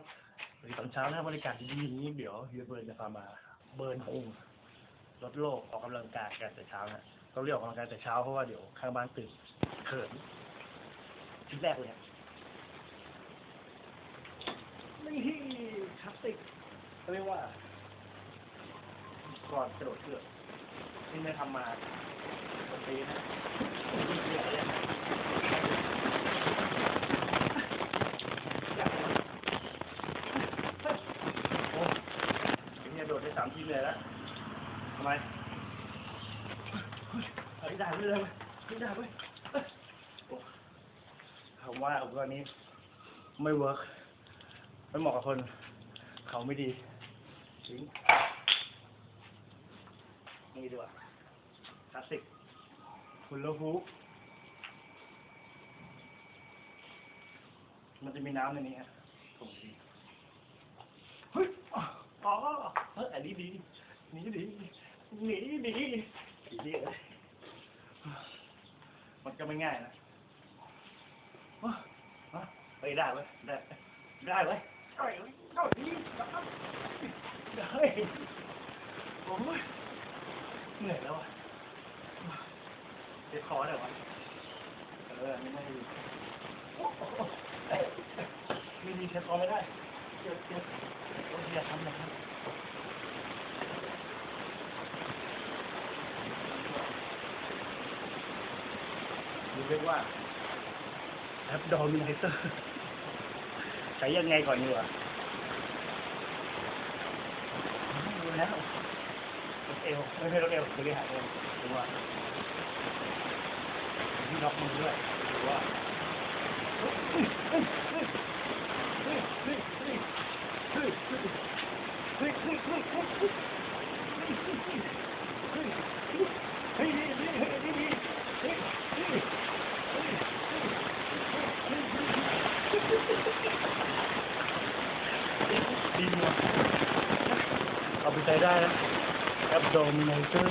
ครับสวัสดีตอนเช้านะบรรยากาศดีๆอย่างนี้เดี๋ยวเฮียเบิร์นจะพามา เบิร์นพุงลดโลกออกกำลังกายกันแต่เช้านะต้องเรียกออกกำลังกายแต่เช้าเพราะว่าเดี๋ยวข้างบ้านตื่นเขินชิ้นแรกเลยครับนี่คลาสสิกเขาเรียกว่าก่อนกระโดดเชือกนี่ไม่ทำมาเป็นปีนะนี่อะไรเนี่ยโอ้เนี่ยโดดได้สาม ทีเลยแล้วทำไมเฮ้ยด้เลยเลยไม่ด้เว้ยเอ้ยโอ้ผมว่าอุปกรณ์นี้ไม่เวิร์กไม่เหมาะกับคน เขาไม่ดีจริงนี่ดีกว่าคลาสสิกคุณโลฮูมันจะมีน้ำในนี้ฮะถุงดีเฮ้ยอ๋อ เฮ้ยอันนี้ดีหนีดีนี่ดีดีดีเลยมันก็ไม่ง่ายนะอ๋ออ๋อเฮ้ยได้เว้ยได้ได้เว้ยได้เว้ยได้ดีได้โอ้ยเหนื่อยแล้วอะเจ็บคอเลยวะเออไม่ได้ดีไม่ดีเจ็บคอไม่ได้เจ็บเจ็บโอ้ยอย่าทำนะครับ เรียกว่าแอปดอมิเนเตอร์ใช้ยังไงก่อนดีวะดูแล้วรถเอวไม่ใช่รถเอวบริหารเองหรือว่าที่ล็อกมือด้วยหรือว่า ดีว่ะเอาไปใช้ได้นะ abdominator